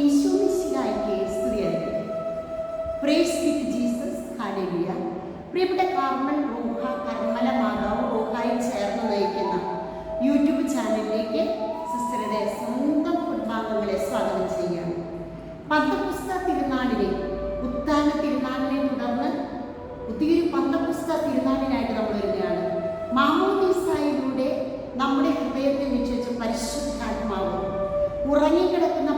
ഈശോമിശിഹായ്ക്ക് സ്തുതിയായിരിക്കും praise with Jesus hallelujah പ്രിയപ്പെട്ട Carmel റോഹ കർമ്മല മാതാവ് റോഹായി ചേർന്ന് നയിക്കുന്ന യൂട്യൂബ് ചാനലിലേക്ക് സിസ്റ്ററുടെ സ്വന്തം കുടുംബാംഗങ്ങളെ സ്വാഗതം ചെയ്യുകയാണ്. പന്തപുസ്ത തിരുനാളിനെ ഉത്താന തിരുനാളിനെ തുടർന്ന് ഒത്തിരി പന്തപുസ്ത തിരുനാളിനായിട്ട് നമ്മൾ വരികയാണ്. മാമോദീസായിലൂടെ നമ്മുടെ ഹൃദയത്തിൽ നിശ്ചയിച്ച പരിശുദ്ധാത്മാവ് ഉറങ്ങിക്കിടക്കുന്ന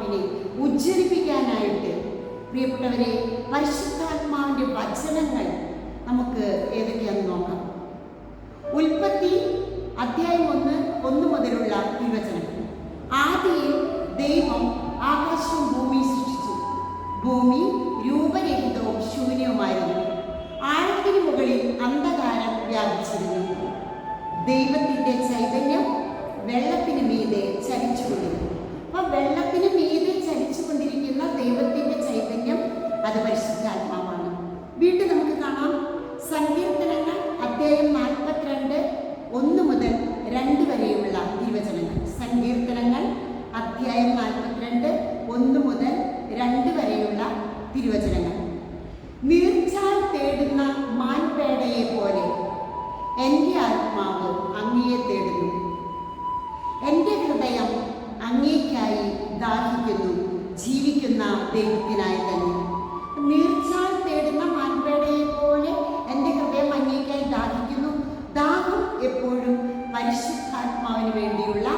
പരിശുദ്ധാത്മാവിനെ ഉജ്ജ്വലിപ്പിക്കാനായിട്ട് പ്രിയപ്പെട്ടവരെ പരിശുദ്ധാത്മാവിന്റെ വചനങ്ങൾ നമുക്ക് ഏതൊക്കെയാണെന്ന് നോക്കാം. ഉൽപ്പത്തി അധ്യായം ഒന്ന് ഒന്ന് മുതലുള്ള വിവചനം ആദ്യയിൽ ദൈവം ആകാശവും ഭൂമിയും സൃഷ്ടിച്ചു. ഭൂമി രൂപരഹിതവും ശൂന്യവുമായിരുന്നു. ആഴത്തിന് മുകളിൽ അന്ധകാരം വ്യാപിച്ചിരുന്നു. ദൈവത്തിന്റെ ചൈതന്യം വെള്ളത്തിന് മീതെ ചലിച്ചുകൊണ്ടിരുന്നു. അപ്പൊ വെള്ളത്തിന് മീതെ ചലിച്ചുകൊണ്ടിരിക്കുന്ന ദൈവത്തിന്റെ ചൈതന്യം അത് പരിശുദ്ധാത്മാവാണ് വീണ്ടും നമുക്ക് കാണാം. സങ്കീർത്തനങ്ങൾ അധ്യായം നാൽപ്പത്തിരണ്ട് ഒന്ന് മുതൽ രണ്ട് വരെയുള്ള തിരുവചനങ്ങൾ. സങ്കീർത്തനങ്ങൾ അധ്യായം നാൽപ്പത്തിരണ്ട് ഒന്ന് മുതൽ രണ്ട് വരെയുള്ള തിരുവചനങ്ങൾ. നീർച്ചാൽ തേടുന്ന മാൻപേടയെ പോലെ എന്റെ ആത്മാവ് അങ്ങയെ തേടുന്നു. ദാഹിക്കുന്നു ജീവിക്കുന്ന ദൈവത്തിനായി തന്നെ. നീർച്ചാൽ തേടുന്ന മാൻപേടയെ പോലെ എന്റെ ഹൃദയം അങ്ങേക്കായി ദാഹിക്കുന്നു. ദാഹം എപ്പോഴും പരിശുദ്ധാത്മാവിന് വേണ്ടിയുള്ള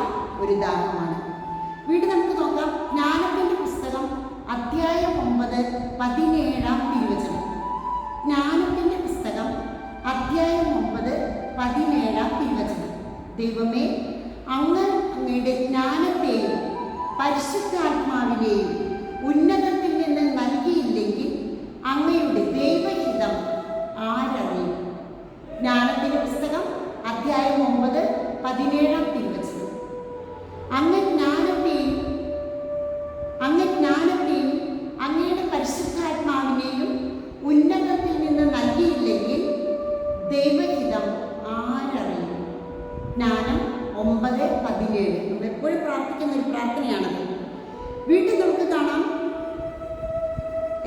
ഒരു ദാഹമാണ്. വീണ്ടും നമുക്ക് നോക്കാം. ജ്ഞാനത്തിന്റെ പുസ്തകം അധ്യായം ഒമ്പത് പതിനേഴാം തിരുവചനം. ജ്ഞാനത്തിന്റെ പുസ്തകം അധ്യായം ഒമ്പത് പതിനേഴാം തിരുവചനം. ദൈവമേ അങ്ങ് അങ്ങയുടെ ജ്ഞാനത്തെയും പരിശുദ്ധാത്മാവിനെയും ഉന്നതത്തിൽ നിന്ന് നൽകിയില്ലെങ്കിൽ അങ്ങയുടെ ദൈവഹിതം ആരറിയും? ജ്ഞാനത്തിന്റെ പുസ്തകം അധ്യായം ഒമ്പത് പതിനേഴാം തിരുവചനം. അങ്ങ് പതിനേഴ് നമ്മൾ എപ്പോഴും പ്രാർത്ഥിക്കുന്ന ഒരു പ്രാർത്ഥനയാണത്. വീണ്ടും നമുക്ക് കാണാം.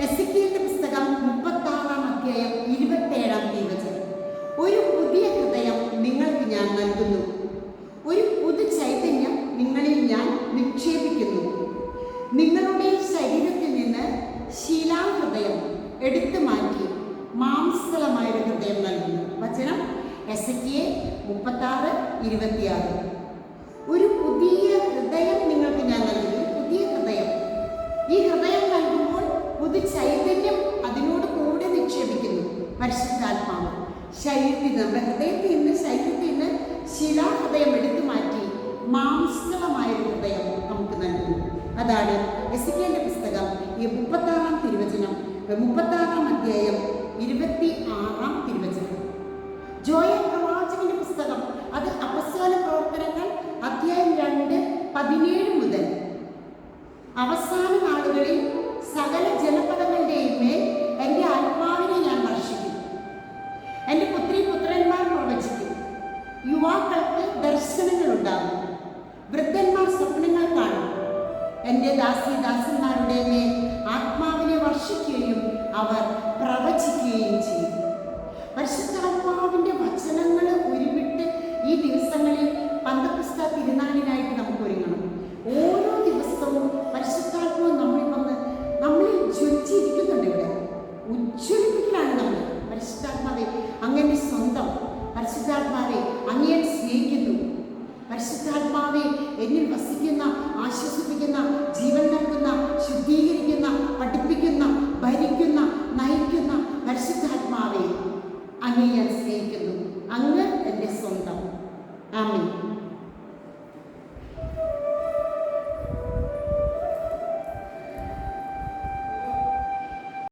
എസിക്കിയുടെ പുസ്തകം മുപ്പത്തി ആറാം അധ്യായം ഇരുപത്തേഴാം തീവചനം ഒരു പുതിയ ഹൃദയം നിങ്ങൾക്ക് ഞാൻ നൽകുന്നു. ഒരു പുതു ചൈതന്യം നിങ്ങളിൽ ഞാൻ നിക്ഷേപിക്കുന്നു. നിങ്ങളുടെ ശരീരത്തിൽ നിന്ന് ശീലാഹൃദയം എടുത്തു മാറ്റി മാംസലമായ ഒരു ഹൃദയം നൽകുന്നു. വചനം എസ് എ മുപ്പത്താറ് ഇരുപത്തിയാറ്. പരിശുദ്ധാത്മാവ്. ശരീരത്തിൽ നിന്ന് ഹൃദയത്തിൽ നിന്ന് ശരീരത്തിൽ നിന്ന് ശിലാഹൃദയം എടുത്തു മാറ്റി മാംസളമായ ഹൃദയം നമുക്ക് നൽകുന്നു. അതാണ് എസിക്കേന്റെ പുസ്തകം ഈ മുപ്പത്താറാം തിരുവചനം മുപ്പത്താറാം അധ്യായം ഇരുപത്തി ആറാം തിരുവചനം. ജോയ പ്രവാചകന്റെ പുസ്തകം അത് അവസാന പ്രവർത്തനങ്ങൾ അധ്യായം രണ്ട് പതിനേഴ് മുതൽ. അവസാന വൃദ്ധന്മാർ സ്വപ്നങ്ങൾ കാണും. എന്റെ ദാസി ദാസന്മാരുടെ മേൽ ആത്മാവിനെ വർഷിക്കുകയും അവർ പ്രവചിക്കുകയും ആശ്വസിപ്പിക്കുന്ന ജീവൻ നൽകുന്ന ശുദ്ധീകരിക്കുന്ന പഠിപ്പിക്കുന്ന ഭരിക്കുന്ന നയിക്കുന്ന പരിശുദ്ധാത്മാവെ അങ്ങനെ ഞാൻ സ്നേഹിക്കുന്നു. അങ്ങ് എന്റെ സ്വന്തം. ആമേ